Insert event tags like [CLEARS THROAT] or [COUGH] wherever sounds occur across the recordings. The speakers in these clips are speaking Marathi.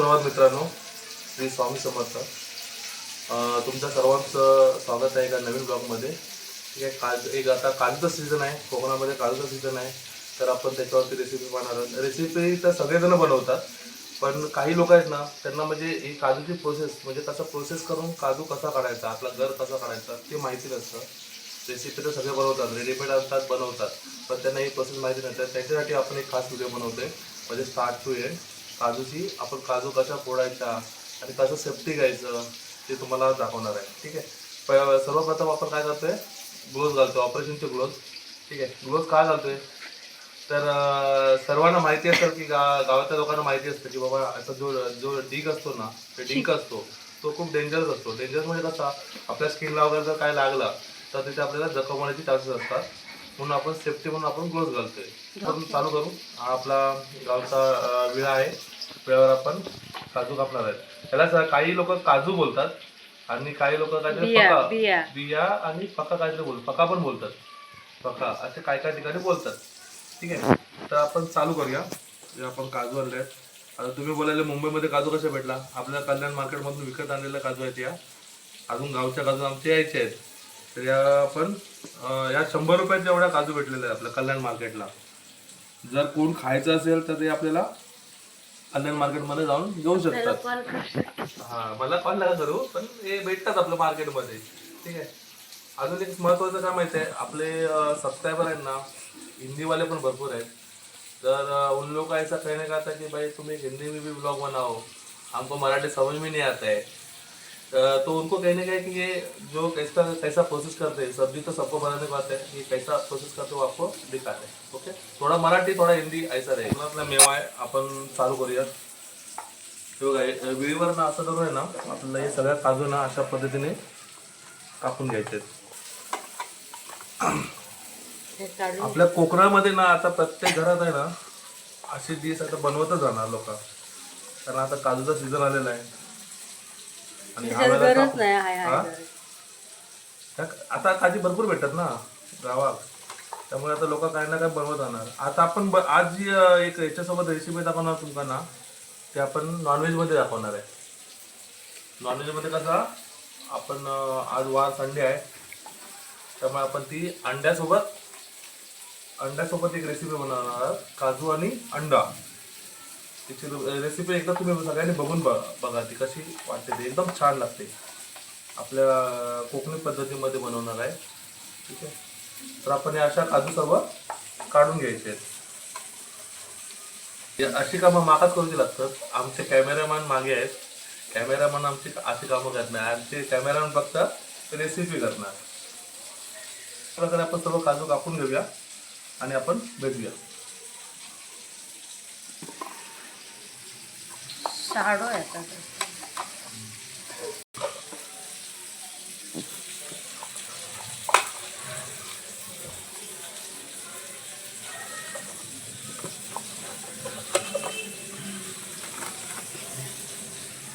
सुप्रभात मित्रांनो श्री स्वामी समर्थ. तुमचं तुमच्या सर्वांचं स्वागत आहे एका नवीन ब्लॉगमध्ये. ठीक आहे काज एक आता काजूचं सीझन आहे कोकणामध्ये काजूचं सीझन आहे. तर आपण त्याच्यावरती रेसिपी पाहणार आहोत. रेसिपी तर सगळेजण बनवतात पण काही लोक आहेत ना त्यांना म्हणजे ही काजूची प्रोसेस म्हणजे कसं प्रोसेस करून काजू कसा काढायचा आपला घर कसा काढायचा ते माहिती नसतं. रेसिपी तर सगळे बनवतात रेडीमेड असतात बनवतात. पण त्यांना ही प्रोसेस माहिती नसतात त्याच्यासाठी आपण एक खास व्हिडिओ बनवतो आहे म्हणजे स्टार्ट टू एंड काजूची आपण काजू कशा फोडायच्या आणि कसं सेफ्टी घ्यायचं ते तुम्हाला दाखवणार आहे. ठीक आहे? प- सर्वप्रथम आपण काय करतोय? ग्लोव्ज घालतो ऑपरेशनचे ग्लोव्ज ठीक आहे? ग्लोव्ज का घालतोय? तर अं, सर्वांना माहिती असेल की गा गावातल्या लोकांना माहिती असतं की बाबा असा जो जो डिग असतो ना ते डिंक असतो तो खूप डेंजरस असतो. डेंजरस म्हणजे कसा? आपल्या स्किनला वगैरे जर काय लागलं तर तिथे आपल्याला जखम होण्याचे चान्सेस असतात. म्हणून आपण सेफ्टी म्हणून आपण ग्लोव्ज घालतोय. चालू करू. हा आपला गावचा विळा आहे. विळावर आपण काजू कापणार आहेत. त्याला काही लोक काजू बोलतात आणि काही लोक काहीतरी बिया पका बिया. बिया आणि पका काहीतरी बोलतात पका पण बोलतात. पका असे काय काय ठिकाणी बोलतात. ठीक आहे? तर आपण चालू करूया. आपण काजू आणले आहेत. आता तुम्ही बोलायला मुंबईमध्ये काजू कसे भेटला? आपल्या कल्याण मार्केटमधून विकत आणलेल्या काजू आहेत या अजून गावच्या काजू आमचे यायचे आहेत. तर या आपण या शंभर रुपयाच्या एवढ्या काजू भेटलेल्या आहेत आपल्या कल्याण मार्केटला. जर कोण खायचं असेल तर ते आपल्याला कल्याण मार्केटमध्ये जाऊन घेऊ शकतात. हा मला कॉल नका करू पण हे भेटतात आपल्या मार्केटमध्ये ठीक आहे? अजून एक महत्वाचं काय माहिती आहे आपले सबस्क्रायबर आहेत ना हिंदीवाले पण भरपूर आहेत. तर उन लोग का ऐसा कहने का था कि भाई तुम एक हिंदी में भी ब्लॉग बनाओ. हमको मराठी समझ में नहीं आता है. तो उनको कहने का है कि ये जो कैसा कैसा प्रोसेस करते हैं सब्जी तो सबको बनाने को आता है ये कैसा प्रोसेस करते हो आपको दिखाते हैं ओके थोडा मराठी थोडा हिंदी ऐसा रहेगा आपला मेवा आहे आपण चालू करूया हे बघा वेळीवर ना असं करून आहे ना आपल्याला हे सगळ्या काजू ना अशा पद्धतीने कापून घ्यायचे आपल्या कोकणामध्ये ना आता प्रत्येक घरात आहे ना अशी डिश आता बनवतच जाणार लोक. कारण आता काजूचा सीझन आलेला आहे. आणि हा त्याच्यात वेळेला गरज काप- नाही हाय हा? हाय गरज. त्या- आता काजी भरपूर भेटतात ना गावात. त्यामुळे आता लोक काय ना काय बनवत जाणार आता आपण ब- आज जी अं, एक याच्यासोबत रेसिपी दाखवणार तुमका ना ते आपण नॉनव्हेजमध्ये दाखवणार आहे. नॉनव्हेजमध्ये कसा आपण अं, आज वार संडे आहे. त्यामुळे आपण ती अंड्यासोबत अंड्यासोबत एक रेसिपी बनवणार आहोत. काजू आणि अंडा. तिची रेसिपी एकदा तुम्ही सगळ्यांनी बघून बघा बघा ती कशी वाटते ती. एकदम छान लागते. आपल्या कोकणी पद्धतीमध्ये बनवणार आहे. ठीक आहे? तर आपण या अशा काजू सर्व काढून घ्यायचे आहेत. अशी कामं मागाच करूची लागतात आमचे कॅमेरामॅन मागे आहेत. कॅमेरामॅन आमची अशी कामं करत नाही आमचे कॅमेरामॅन फक्त रेसिपी करणार. प्रकारे आपण सर्व काजू कापून घेऊया आणि आपण भेटूया. शाडो आता. तो.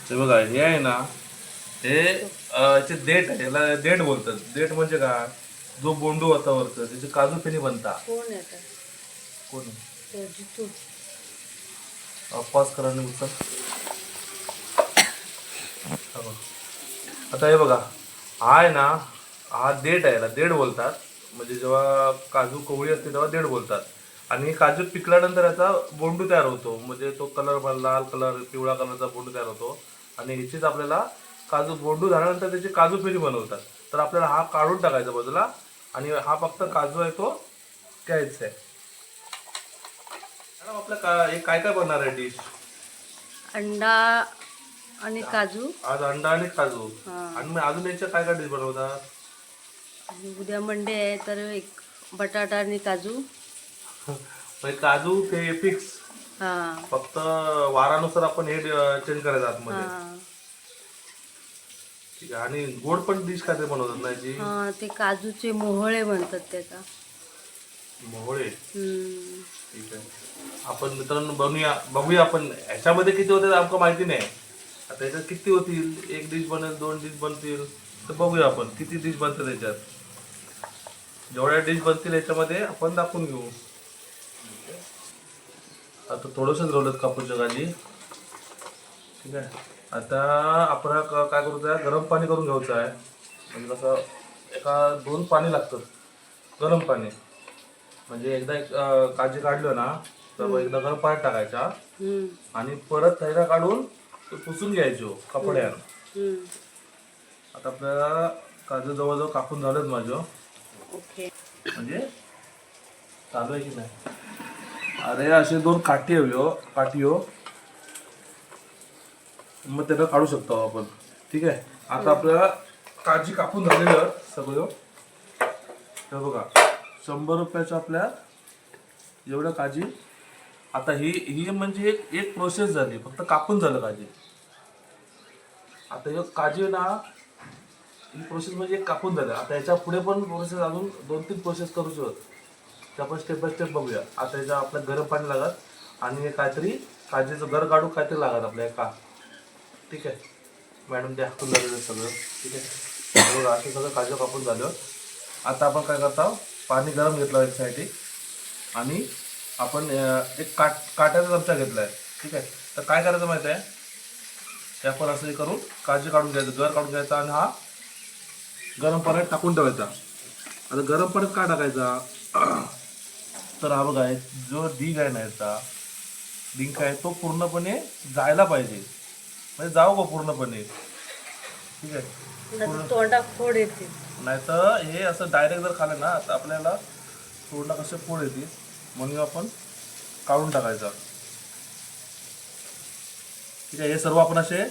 बघा हे आहे ना हे याचे देठ आहे याला देठ बोलतात. देठ म्हणजे काय? जो बोंडू होता वरचं त्याचे काजू फेणी बनतात कोण येतं कोण? तो जितू. पॉज करा आणि आता हे बघा हा आहे ना हा देठ आहे याला देठ बोलतात. म्हणजे जेव्हा काजू कवळी असते तेव्हा देठ बोलतात. आणि काजू पिकल्यानंतर याचा बोंडू तयार होतो. म्हणजे तो कलर लाल कलर पिवळा कलरचा बोंडू तयार होतो. आणि ह्याचीच आपल्याला काजू बोंडू झाल्यानंतर त्याची काजू फेरी बनवतात. तर आपल्याला हा काढून टाकायचा बाजूला. आणि हा फक्त काजू आहे तो घ्यायचा आहे. आपलं का हे काय काय बनणार आहे डिश? अंडा आणि काजू. आज अंडा आणि काजू. हा. आणि मग अजून याच्या काय काय डिश बनवतात आणि उद्या मंडे आहे तर एक बटाटा आणि काजू. [LAUGHS] म्हणजे काजू ते फिक्स हा. फक्त वारानुसार आपण हे चेंज करायचं आतमध्ये. हा. ठीक आहे. आणि गोड पण डिश काय ते बनवतात ना जी हा ते काजूचे मोहळे म्हणतात त्याचा मोहळे. हम्म. ठीक आहे. आपण मित्रांनो बनवूया बघूया आपण ह्याच्यामध्ये किती होते आमका माहिती नाही. आता याच्यात किती होतील? एक डिश बनेल दोन डिश बनतील. तर बघूया आपण किती डिश बनतात याच्यात जेवढ्या डिश बनतील याच्यामध्ये आपण दाखवून घेऊ. आता थोडंसं रोलत कापूरच्या जगाची ठीक आहे. आता आपण क- काय करूचं आहे गरम पाणी करून घ्यायचं आहे. म्हणजे कसं एका दोन पाणी लागतं गरम पाणी. म्हणजे एकदा एक अं, काजी काढलं ना तर एकदा गरम पाण्यात टाकायचा हम्म, आणि परत थैरा काढून तो पुसून घ्यायचो कपड्यानं हम्म. आता आपल्याला काजू जवळजवळ कापून झालेत माझं. ओके. म्हणजे चालू आहे की नाही? अरे असे दोन काठी हवी हो काठी हो. मग त्याला काढू शकतो आपण. ठीक आहे? आता आपल्याला काजी कापून झालेलं सगळं. हे बघा. शंभर रुपयाच्या आपल्या एवढ्या काजी. आता ही ही म्हणजे एक एक प्रोसेस झाली. फक्त कापून झालं काजी. आता हे काजी ना ही प्रोसेस म्हणजे एक कापून झालं. आता याच्यापुढे पण प्रोसेस अजून दोन तीन प्रोसेस करू शकत. ते आपण स्टेप बाय स्टेप बघूया. आता याच्या आपल्या गरम पाणी लागत आणि हे काहीतरी काजीचं घर काढू काहीतरी लागत आपल्या का ठीक आहे? मॅडम ते हाकून झालेलं सगळं. ठीक आहे? असं सगळं काजू कापून झालं. आता आपण काय करतो? पाणी गरम घेतलं एक आणि आपण एक काट काट्याचा चमचा घेतला आहे ठीक आहे? तर काय करायचं माहिती आहे? ते आपण असं हे करून काळजी काढून घ्यायचं गर काढून घ्यायचा आणि हा गरम पाण्यात टाकून ठेवायचा. आता गरम पाण्यात का टाकायचा? [CLEARS THROAT] तर हा बघा जो डिंग आहे ना याचा डिंक आहे तो पूर्णपणे जायला पाहिजे. म्हणजे जाऊ का पूर्णपणे? ठीक आहे. फोड येते. नाहीतर हे असं डायरेक्ट जर खाल्लं ना तर आपल्याला तोंडा कसे पोळ येते म्हणून आपण काढून टाकायचा. ठीक आहे हे सर्व आपण असे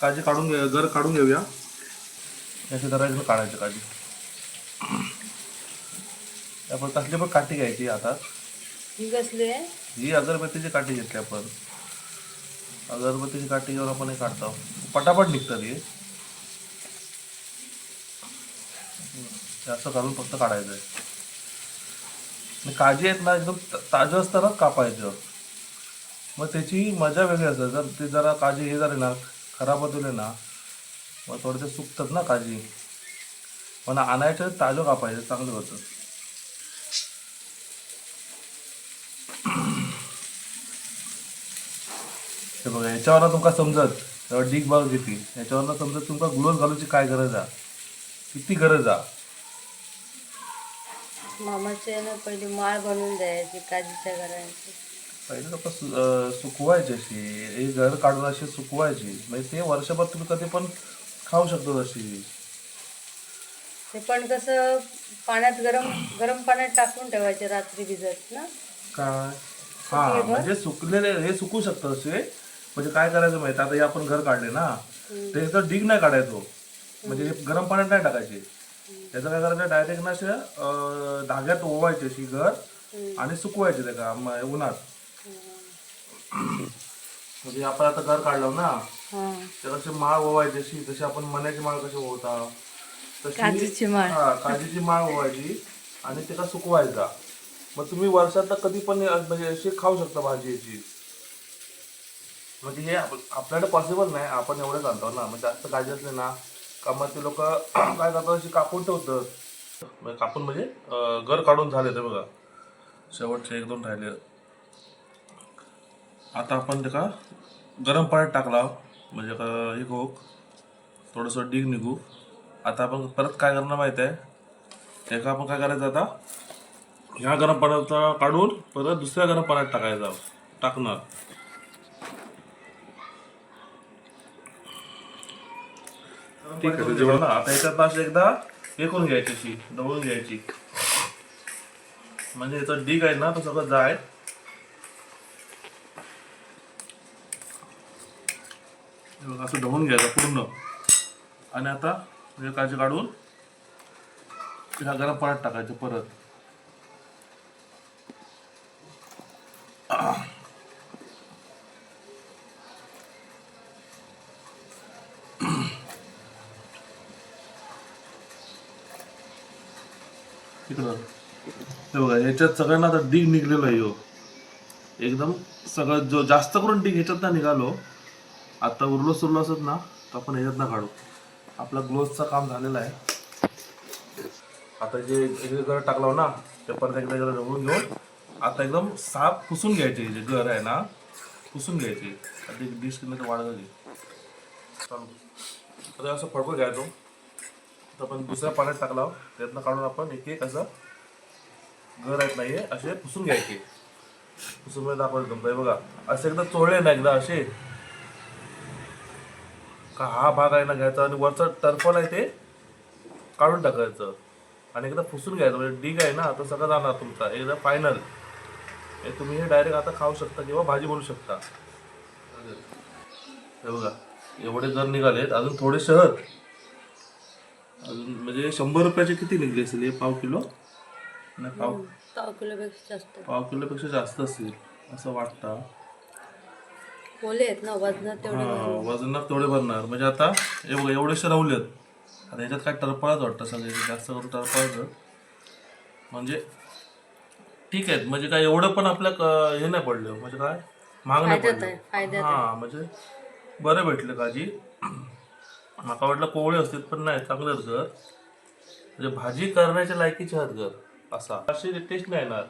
काळजी काढून घे घर काढून घेऊया. याचे जरा काढायचे काळजी. आपण कसली पण काठी घ्यायची आता. ही कसली आहे? ही अगरबत्तीची काठी घेतली आपण. अगरबत्तीची काठी घेऊन आपण हे काढतो. पटापट निघतं हे. असं घालून फक्त काढायचं आहे. काजी आहेत ना एकदम ताजं असतानाच कापायचं. मग त्याची मजा वेगळी असते. जर ते जरा काजी हे झाले ना खराब होतले ना मग थोडेसे सुकतात ना काजी पण आणायचं ताजं कापायचं चांगलं होतं. हे बघा याच्यावर तुमका समजत. डीग बाग किती याच्यावर समजत तुमका ग्लोव्ह घालूची काय गरज आहे? किती गरज आहे? मामाचे ना पहिली माळ बनवून द्यायची काजीच्या घरांची. पहिले लोक सुकवायचे अशी. हे घर काढून अशी सुकवायची. म्हणजे ते वर्षभर तुम्ही कधी पण खाऊ शकतो तशी. ते पण कसं पाण्यात गरम गरम पाण्यात टाकून ठेवायचे रात्री भिजत ना? काय? हा म्हणजे सुकलेले हे सुकू शकतं असे. म्हणजे काय करायचं माहिती? आता हे आपण घर काढले ना. त्याचा डिग नाही काढायचो. म्हणजे हे गरम पाण्यात नाही टाकायचे. त्याचं काय करायचं डायरेक्ट ना असे अं, धाग्यात ओवायचे अशी घर आणि सुकवायचे ते का म- उन्हात. म्हणजे आपण आता घर काढलं ना त्याला अशी माळ ओवायची अशी जशी आपण मण्याची माळ कशी ओवता तशी काजीची माळ. हा काजीची माळ ओवायची आणि त्याला सुकवायचा. मग तुम्ही वर्षात कधी पण म्हणजे अशी खाऊ शकता भाजी याची. म्हणजे हे आप- आपल्याला पॉसिबल नाही आपण एवढंच आणतो ना मग जास्त काळजी असले ना. का मग ते लोक काय करतात अशी कापून ठेवतात. म्हणजे कापून म्हणजे घर काढून झाले ते बघा. शेवटचे एक दोन राहिले. आता आपण ते का गरम पाण्यात टाकला. म्हणजे का हे हो थोडंसं डीग निघू. आता आपण परत काय करणार माहिती आहे? एका आपण काय करायचं आता? ह्या गरम पाण्याचा काढून परत दुसऱ्या गरम पाण्यात टाकायचा. टाकणार. ठीक आहे जेवण आता याच्यात अशी एकदा हे करून घ्यायची अशी दवळून घ्यायची. म्हणजे याचा डिग आहे ना तो सगळं जाय असं ढवून घ्यायचं पूर्ण. आणि आता काळजी काढून ह्या गरम पाण्यात टाकायचं परत. इकडं. हे बघा ह्याच्यात सगळ्यांना आता डिग निघलेला आहे हो एकदम सगळं जो जास्त करून डिग ह्याच्यात ना निघालो आता उरलो सुरलो असत ना तर आपण ह्याच्यात ना काढू. आपला ग्लोजचं काम झालेलं आहे. आता जे एकीकडे घर ना ते परत एकदा जरा ढवळून घेऊन आता एकदम साफ पुसून घ्यायचे जे घर आहे ना पुसून घ्यायची. आता डिश किंवा वाढ झाली चालू. आता असं फडफड घ्यायचो. तर आपण दुसऱ्या पाण्यात टाकला त्यातनं काढून आपण एक एक असं घर आहेत नाही असे पुसून घ्यायचे. पुसून मध्ये दाखवायचं तुमचं बघा असे एकदा चोळले ना एकदा असे. का हा भाग आहे ना घ्यायचा आणि वरचं टर्फल आहे ते काढून टाकायचं. आणि एकदा पुसून घ्यायचं. म्हणजे डिग आहे ना तो सगळं जाणार तुमचा. एकदा फायनल हे तुम्ही हे डायरेक्ट आता खाऊ शकता किंवा भाजी बनवू शकता. हे बघा एवढे जर निघालेत अजून थोडेसे शहर अजून म्हणजे शंभर रुपयाचे किती निघले असेल? हे पाव किलो? नाही पाव पाव किलोपेक्षा जास्त. पाव किलोपेक्षा जास्त असतील असं वाटतं. ओले आहेत ना वजनात तेवढे हा वजनात तेवढे भरणार. म्हणजे आता बघा एवढेसे राहुलेत. आता ह्याच्यात काय टरफळाच वाटतं सगळे जास्त करून टरफळाच. म्हणजे ठीक आहेत. म्हणजे काय एवढं पण आपल्या क- हे नाही पडलं. म्हणजे काय? महाग नाही फायद्यात पडलं. आहे फायद्यात हा म्हणजे बरं भेटलं काजी माका वाटलं कोवळे असतील पण नाही चांगलंच घर. म्हणजे भाजी करण्याच्या लायकीचे आहेत घर असा. अशी टेस्ट नाही येणार.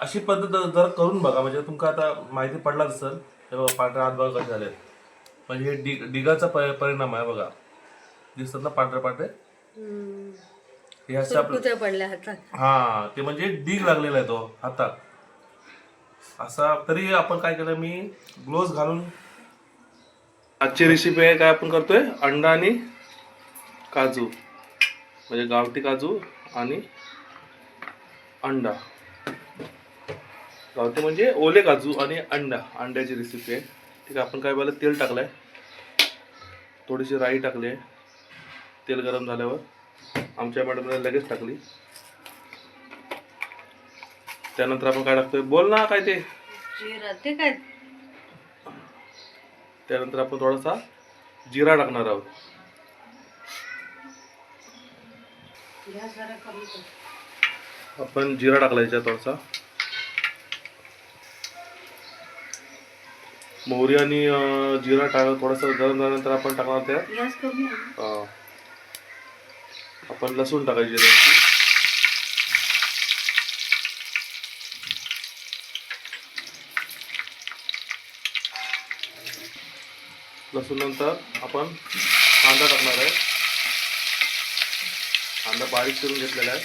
अशी पद्धत जर करून बघा म्हणजे तुमका आता माहिती पडलाच असेल हे बघा पांढऱ्या हात बघा कसे झाले म्हणजे हे डिग डिगाचा परिणाम आहे बघा. दिसतात ना पांढरे पांढरे. हे असे आपलं सुरकुत्या पडल्या हातात. हा ते म्हणजे डीग लागलेला आहे तो हातात. असा तरी आपण काय केलं मी ग्लोव्ह घालून आजची रेसिपी आहे काय आपण करतोय? अंडा आणि काजू. म्हणजे गावठी काजू आणि अंडा. गावठी म्हणजे ओले काजू आणि अंडा. अंड्याची रेसिपी आहे. ठीक आहे आपण काय पाहिलं तेल टाकलंय. थोडीशी राई टाकली आहे. तेल गरम झाल्यावर आमच्या मॅडमने लगेच टाकली. त्यानंतर आपण काय टाकतोय? बोल ना काय ते. जिरा. ते काय? त्यानंतर आपण थोडासा जिरा टाकणार आहोत. आपण जिरा टाकला याच्यात थोडासा. मोहरी आणि जिरा टाक थोडासा गरम झाल्यानंतर आपण टाकणार त्यात. आपण लसूण टाकायची जराशी. लसूण नंतर आपण कांदा टाकणार आहे. कांदा बारीक करून घेतलेला आहे.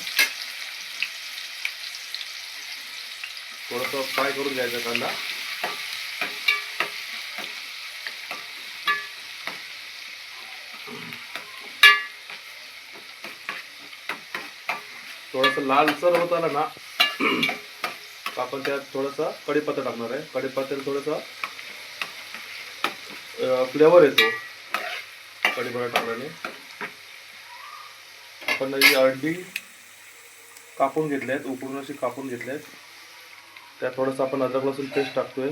थोडंसं फ्राय करून घ्यायचा कांदा. थोडंसं लालसर होत आलं ना आपण त्यात थोडंसं कढीपत्ता टाकणार आहे. कढीपत्त्याला थोडंसं फ्लेवर येतो. कढीपत्ता टाकल्याने. आपण ही अंडी कापून घेतल्या आहेत उकडून अशी कापून घेतल्या आहेत त्यात थोडंसं आपण अद्रक लसूण पेस्ट टाकतोय.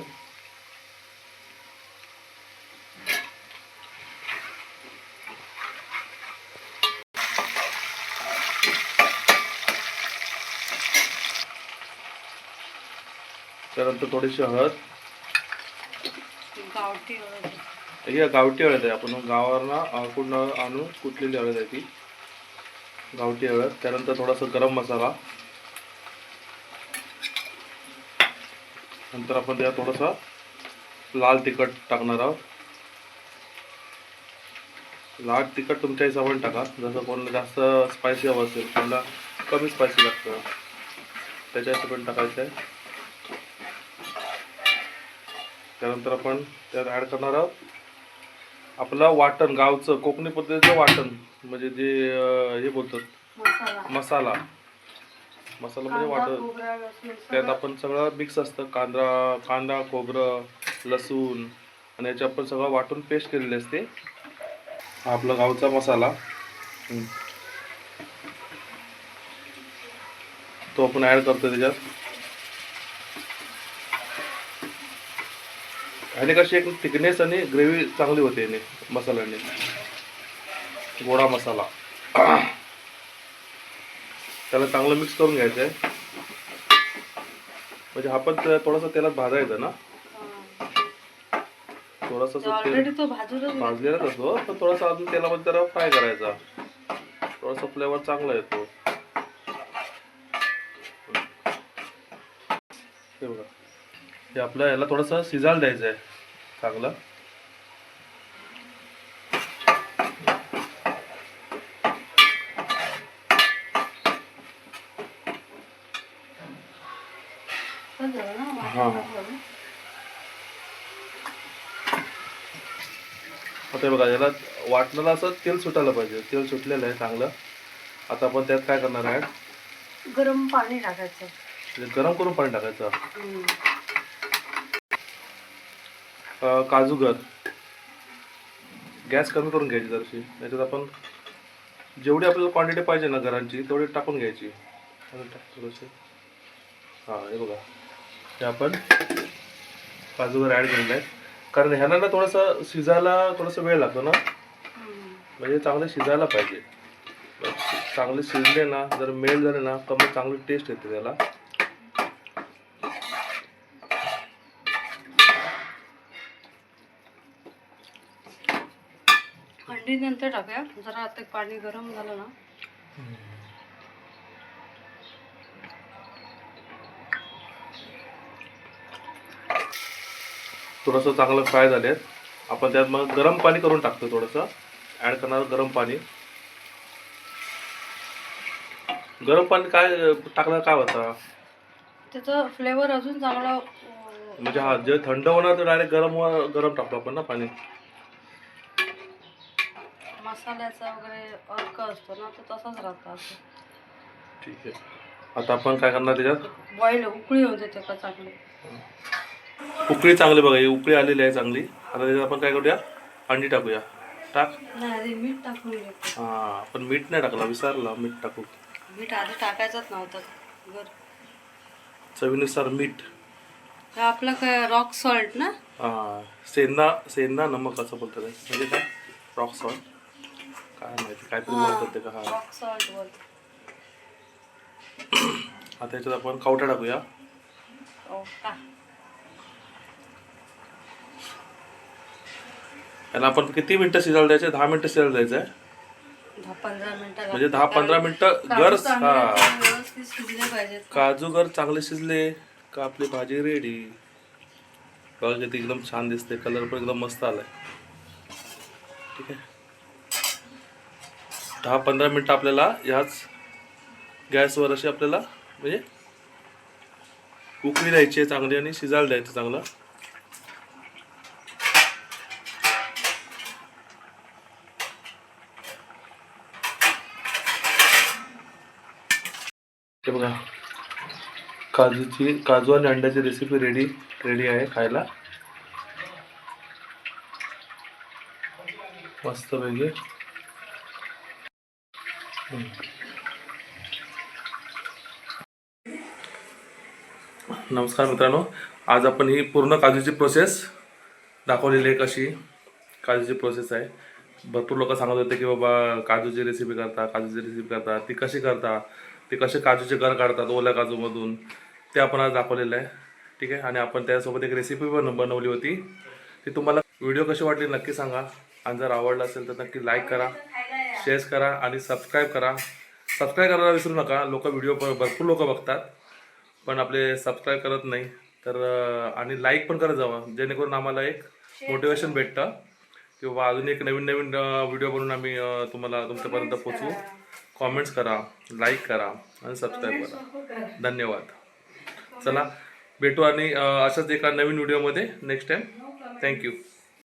त्यानंतर थोडीशी हळद. गावठी हळद. ही गावठी हळद आहे. आपण गावावरनं कुंड आणून कुटलेली हळद आहे ती. गावठी हळद. त्यानंतर थोडासा गरम मसाला. नंतर आपण त्यात थोडासा लाल तिखट टाकणार आहोत. लाल तिखट तुमच्या हिशोबाने टाका. जसं कोणाला जास्त स्पायसी हवं असेल कोणाला कमी स्पायसी लागतं त्याच्या हिशोबाने टाकायचं आहे. त्यानंतर आपण त्यात ॲड करणार आहोत. आपलं वाटण गावचं कोकणी पद्धतीचं वाटण म्हणजे जे अं, हे बोलतात मसाला. मसाला. मसाला म्हणजे कांदा, वाटण. खोबरा, लसूण त्यात सगळं. आपण सगळं मिक्स असतं. कांदा कांदा खोबरं लसूण आणि याच्या आपण सगळं वाटून पेस्ट केलेली असते. हा आपला गावचा मसाला. हम्म. तो आपण ॲड करतो त्याच्यात. आणि कशी एक थिकनेस आणि ग्रेव्ही चांगली होते याने मसाल्याने. गोडा मसाला. त्याला चांगलं मिक्स करून घ्यायचं आहे. म्हणजे हा पण थोडासा तेलात भाजायचा ना. थोडासा तेल भाजलेलाच असतो पण थोडासा अजून तेलामध्ये जरा फ्राय करायचा. थोडासा फ्लेवर चांगला येतो. हे आपलं याला थोडंसं शिजायला द्यायचं आहे चांगलं आता हे बघा याला वाटणाला असं तेल सुटायला पाहिजे. तेल सुटलेलं आहे चांगलं. आता आपण त्यात काय करणार आहे गरम पाणी टाकायचं. म्हणजे गरम करून पाणी टाकायचं. काजूगर गॅस कमी करून घ्यायची जरशी. त्याच्यात आपण जेवढी आपल्याला क्वांटिटी पाहिजे ना घरांची तेवढी टाकून घ्यायची. अजून थोडंसं. हां हे बघा. हे आपण काजूगर ॲड केलेलं आहे. कारण ह्याला ना थोडंसं शिजायला थोडंसं वेळ लागतो ना. म्हणजे चांगले शिजायला पाहिजे. चांगले शिजले ना जर मेल झाले ना तर मग चांगली टेस्ट येते त्याला. अंडी नंतर टाकूया. जरा आता पाणी गरम झालं ना. थोडंसं चांगलं फ्राय झाले आपण त्यात मग गरम पाणी करून टाकतो थोडंसं. ॲड करणार गरम पाणी. गरम पाणी काय टाकलं काय होतं? त्याचा फ्लेवर अजून चांगला म्हणजे हा जे थंड होणार तर डायरेक्ट गरम गरम टाकतो आपण ना पाणी. मसाल्याचा वगैरे अर्क असतो ना तो तसाच राहतो असं. ठीक आहे. आता आपण काय करणार त्याच्यात? बॉईल उकळी होते ते का चांगली? उकळी चांगली बघा ही उकळी आलेली आहे चांगली. आता त्याच्यात आपण काय करूया? अंडी टाकूया. टाक. नाही आधी मीठ टाकून घेतो हां आपण मीठ नाही टाकलं विसरला मीठ टाकू मीठ आधी टाकायचंच नव्हतं. बर. चवीनुसार मीठ. हा आपला काय रॉक सॉल्ट ना? हां सेंदा सेंदा नमक असं बोलतात. म्हणजे काय? रॉक सॉल्ट काय माहिती काहीतरी बोलतात ते का? हा. रॉक सॉल्ट बोल आता याच्यात आपण कावटा टाकूया. ओ. याला आपण किती मिनटं शिजायला द्यायचे? दहा मिनटं शिजायला द्यायचं आहे दहा पंधरा मिनिटं म्हणजे दहा पंधरा मिनटं गर हा. व्यवस्थित शिजले पाहिजेत. काजू गर चांगले शिजले का आपली भाजी रेडी बघा किती एकदम छान दिसते. कलर पण एकदम मस्त आलाय. ठीक आहे? दहा पंधरा मिनटं आपल्याला ह्याच गॅसवर अशी आपल्याला म्हणजे उकळी द्यायची आहे चांगली आणि शिजायला द्यायचं चांगलं. ते बघा काजूची काजू आणि अंड्याची रेसिपी रेडी रेडी आहे खायला. मस्त वेगळी नमस्कार मित्रांनो आज आपण ही पूर्ण काजूची प्रोसेस दाखवलेली आहे कशी काजूची प्रोसेस आहे. भरपूर लोक सांगत होते की बाबा काजूची रेसिपी करता काजूची रेसिपी करता ती कशी करता ते कसे काजूचे घर काढतात ओल्या काजूमधून ते आपण आज दाखवलेलं आहे. ठीक आहे? आणि आपण त्यासोबत एक रेसिपी पण बनवली होती. ती तुम्हाला व्हिडिओ कशी वाटली नक्की सांगा. आणि जर आवडला असेल तर नक्की लाईक करा. शेअर करा आणि सबस्क्राईब करा. सबस्क्राईब करायला विसरू नका. लोक व्हिडिओ भरपूर लोक बघतात पण आपले सबस्क्राईब करत नाही. तर आणि लाईक पण करत जावा. जेणेकरून आम्हाला एक मोटिवेशन भेटतं. की बाबा अजून एक नवीन नवीन व्हिडिओ बनवून आम्ही तुम्हाला तुमच्यापर्यंत पोचवू कॉमेंट्स करा. लाईक करा आणि सबस्क्राईब करा. धन्यवाद. चला भेटू आणि अशाच एका नवीन व्हिडिओमध्ये नेक्स्ट टाइम थँक्यू